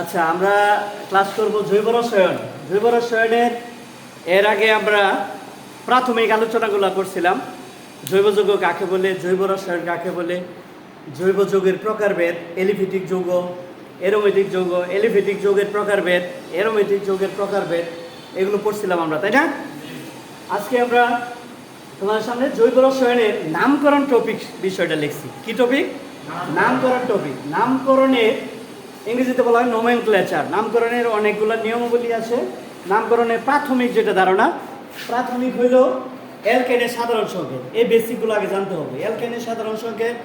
আচ্ছা আমরা ক্লাস করব জৈব রসায়ন। জৈব রসায়নের, এর আগে আমরা প্রাথমিক আলোচনাগুলো করছিলাম। জৈব যৌগ কাকে বলে, জৈব রসায়ন কাকে বলে, জৈব যৌগের প্রকারভেদ, এলিফিটিক যৌগ, এরোমেটিক যৌগ, এলিফিটিক যৌগের প্রকারভেদ, এরোমেটিক যৌগের প্রকারভেদ, এগুলো পড়ছিলাম আমরা, তাই না? আজকে আমরা তোমার সামনে জৈব রসায়নের নামকরণ টপিক বিষয়টা লিখছি। কি টপিক নামকরণ টপিক নামকরণের, ইংরেজিতে বলা হয় নোমেন ক্লেচার নামকরণের অনেকগুলো নিয়মাবলী আছে। নামকরণের প্রাথমিক যেটা ধারণা, প্রাথমিক হইল অ্যালকেনের সাধারণ সংকেত এই বেসিকগুলো আগে জানতে হবে। অ্যালকেনের সাধারণ সংকেত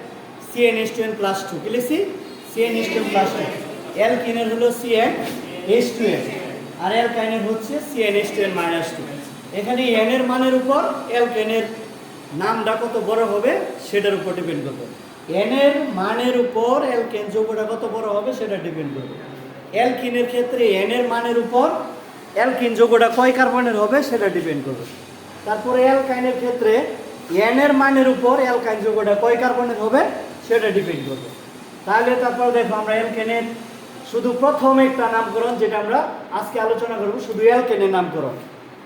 C n S two n plus two কি লিখছি? C n S two n plus two অ্যালকিনের হলো C n S two n আর অ্যালকাইনের হচ্ছে C n S two n minus two এখানে এন এর মানের উপর অ্যালকেনের নামটা কত বড় হবে, সেটার উপর ডিপেন্ড করবে। এন এর মানের উপর অ্যালকেন যৌগটা কত বড় হবে সেটা ডিপেন্ড করবে। অ্যালকিনের ক্ষেত্রে এন এর মানের উপর অ্যালকিন যৌগটা কয় কার্বনের হবে সেটা ডিপেন্ড করবে। তারপরে অ্যালকাইনের ক্ষেত্রে এনের মানের উপর অ্যালকাইন যৌগটা কয় কার্বনের হবে সেটা ডিপেন্ড করবে। তাহলে তারপর দেখো আমরা অ্যালকেনের শুধু প্রথম একটা নামকরণ যেটা আমরা আজকে আলোচনা করব, শুধু অ্যালকেনের নামকরণ।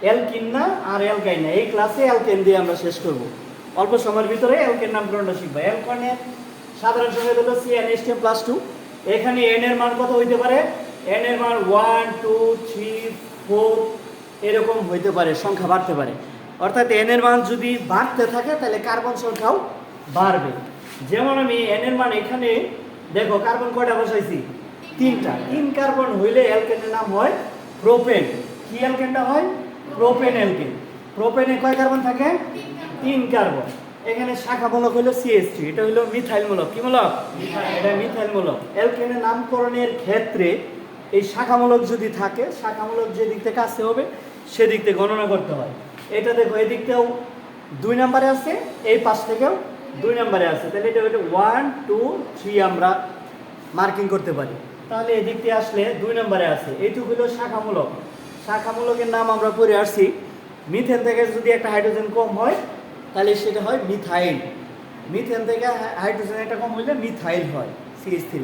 অ্যালকিন না আর অ্যালকাইন না, এই ক্লাসে অ্যালকেন দিয়ে আমরা শেষ করব। অল্প সময়ের ভিতরে অ্যালকেন নামকরণটা শিখব। অ্যালকনের সাধারণ সংখ্যা হলো C N S T plus two এখানে এন এর মান কত হইতে পারে? এন এর মান ওয়ান টু থ্রি ফোর এরকম হইতে পারে, সংখ্যা বাড়তে পারে। অর্থাৎ এন এর মান যদি বাড়তে থাকে, তাহলে কার্বন সংখ্যাও বাড়বে। যেমন আমি এন এর মান এখানে, দেখো কার্বন কয়টা বসাইছি? তিনটা। তিন কার্বন হইলে অ্যালকেনের নাম হয় প্রোপেন কি অ্যালকেনটা হয়? প্রোপেন অ্যালকেন প্রোপেনে কয় কার্বন থাকে? তিন কার্বন। এখানে শাখামূলক হলো সিএস থ্রি এটা হলো মিথাইল মূলক কি মূলক? এটা মিথাইল মূলক অ্যালকেনের নামকরণের ক্ষেত্রে এই শাখামূলক যদি থাকে শাখামূলক যে দিক থেকে আসতে হবে সেদিক থেকে গণনা করতে হয়। এটা দেখো এদিক থেকেও দুই নম্বরে আছে এই পাশ থেকেও দুই নম্বরে আছে। তাহলে এটা হলো ওয়ান টু থ্রি আমরা মার্কিং করতে পারি। তাহলে এদিক দিয়ে আসলে দুই নম্বরে আছে। এইটুকু হলো শাখামূলক। শাখামূলকের নাম আমরা পড়ে আসছি। মিথেন থেকে যদি একটা হাইড্রোজেন কম হয় তাহলে সেটা হয় মিথাইল। মিথেন থেকে হাইড্রোজেন একটা কম হইলে মিথাইল হয় সিএস থ্রি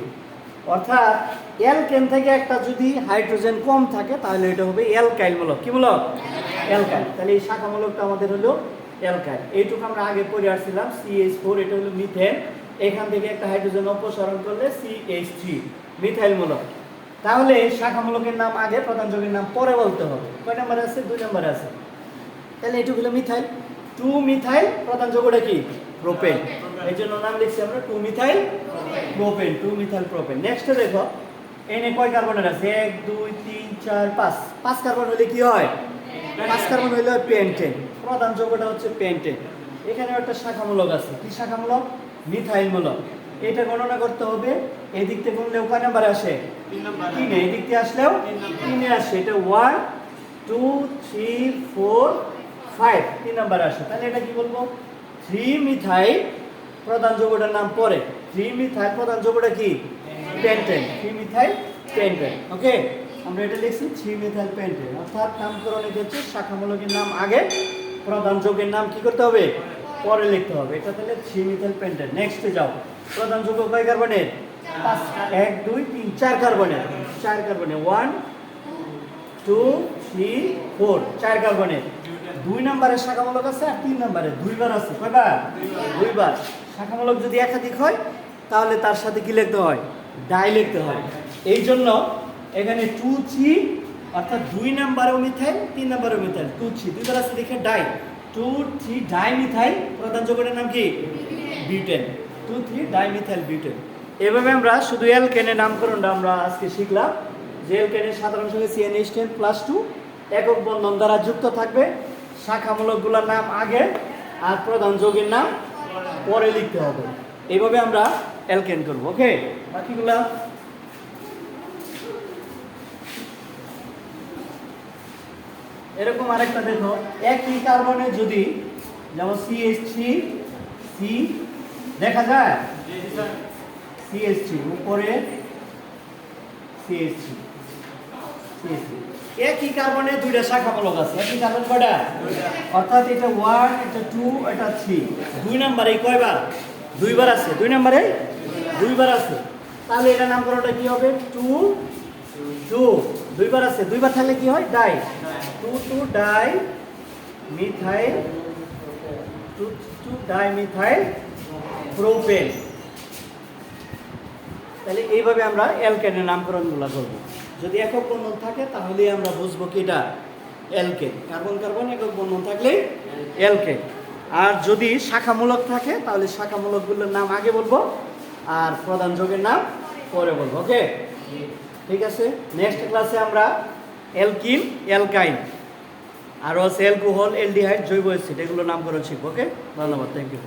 অর্থাৎ অ্যালকেন থেকে একটা যদি হাইড্রোজেন কম থাকে, তাহলে এটা হবে অ্যালকাইল মূলক কি মূলক অ্যালকাইল। তাহলে এই শাখামূলকটা আমাদের হলো অ্যালকাইল। এইটুকু আমরা আগে পড়ে আসছিলাম সিএইচ ফোর এটা হলো মিথেন। এখান থেকে একটা হাইড্রোজেন অপসারণ করলে সিএইচ থ্রি মিথাইল মূলক। তাহলে শাখামূলকের নাম আগে, প্রধান যৌগের নাম পরে বলতে হবে। কয় নম্বরে আছে? দুই নম্বরে আছে। তাহলে এটুকু হলো মিথাইল। টু মিথাইল প্রধান যৌগটা কি? প্রোপেন। এই জন্য নাম লিখছি আমরা two methyl propane. Two methyl propane. নেক্সটে দেখো এনে কয় কার্বনের আছে? এক দুই তিন চার পাঁচ। পাঁচ কার্বন হলে কি হয়? পাঁচ কার্বন হলে পেন্টেন প্রধান যৌগটা হচ্ছে পেন্টেন এখানে একটা শাখামূলক আছে। কি শাখামূলক? মিথাইল মূলক এটা গণনা করতে হবে। এই দিক থেকে গুনলেও কয় নাম্বারে আসে? তিনে এই দিক থেকে আসলেও তিনে আসে। এটা one two three four five তিন নাম্বারে আসে। তাহলে এটা কি বলব? থ্রি মিথাইল প্রধান যৌগটার নাম পরে। থ্রি মিথাইল প্রধান যৌগটা কি? Pentane three methyl pentane okay আমরা এটা লিখছি থ্রি মিথাইল পেন্টেন অর্থাৎ নামকরণ হচ্ছে শাখামূলকের নাম আগে, প্রধান যৌগের নাম কি করতে হবে? পরে লিখতে হবে। এটা তাহলে থ্রি মিথাইল পেন্টেন নেক্সটে যাও। প্রধান যৌগ কয় কার্বনের? এক, দুই, তিন, চার কার্বনের। চার কার্বনে ওয়ান টু থ্রি ফোর চার কার্বনের। দুই নম্বরের শাখামূলক আছে আর তিন নম্বরে দুইবার আছে, কয়বার? দুইবার। শাখামূলক যদি একাধিক হয়, তাহলে তার সাথে কি লিখতে হয়? ডাই লিখতে হয়। এই জন্য এখানে টু থ্রি অর্থাৎ দুই নাম্বারেও মিথাইল, তিন নাম্বারেও মিথাইল। টু থ্রি দুইবার আছে দেখে di. Two three di, methyl, প্রধান যৌগটার নাম কি? Butane. Two three di, methyl, butane. এভাবে আমরা শুধু অ্যালকেনের নামকরণটা আমরা আজকে শিখলাম। যে অ্যালকেনের সাধারণ সঙ্গে সিএনএইচ টেন প্লাস টু একক বন্ধন দ্বারা যুক্ত থাকবে। শাখামূলকগুলোর নাম আগে আর প্রধান যোগের নাম পরে লিখতে হবে। এইভাবে আমরা অ্যালকেন করব ওকে বাকিগুলা এরকম আরেকটা দেখো, একই কার্বনে যদি যেমন সিএস থ্রি সি দেখা যায়? সিএস থ্রি উপরে সিএস থ্রি সিএস থ্রি একই কার্বনে দুইটা শাখামূলক আছে। একই কার্বন কয়টা? অর্থাৎ এটা ওয়ান এটা টু এটা থ্রি দুই নাম্বারে কয়বার? দুইবার আছে। দুই নাম্বারে? দুইবার আছে। তাহলে এটা নামকরণটা কি হবে? টু টু দুইবার আছে। দুইবার থাকলে কি হয়? Di two two di methyl two two di methyl propane তাহলে এইভাবে আমরা অ্যালকেনের নামকরণগুলো করব যদি একক বন্ধন থাকে তাহলে আমরা বুঝব কি এটা অ্যালকেন কার্বন কার্বন একক বন্ধন থাকলে অ্যালকেন আর যদি শাখামূলক থাকে, তাহলে শাখামূলকগুলোর নাম আগে বলব, আর প্রধান যোগের নাম পরে বলব, ওকে? ঠিক আছে? নেক্সট ক্লাসে আমরা অ্যালকিন এলকাইন আর হচ্ছে অ্যালকোহল এলডিহাইড জৈব অ্যাসিড এগুলো নামকরণ শিখব, ওকে? ধন্যবাদ থ্যাংক ইউ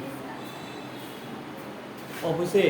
অফিসে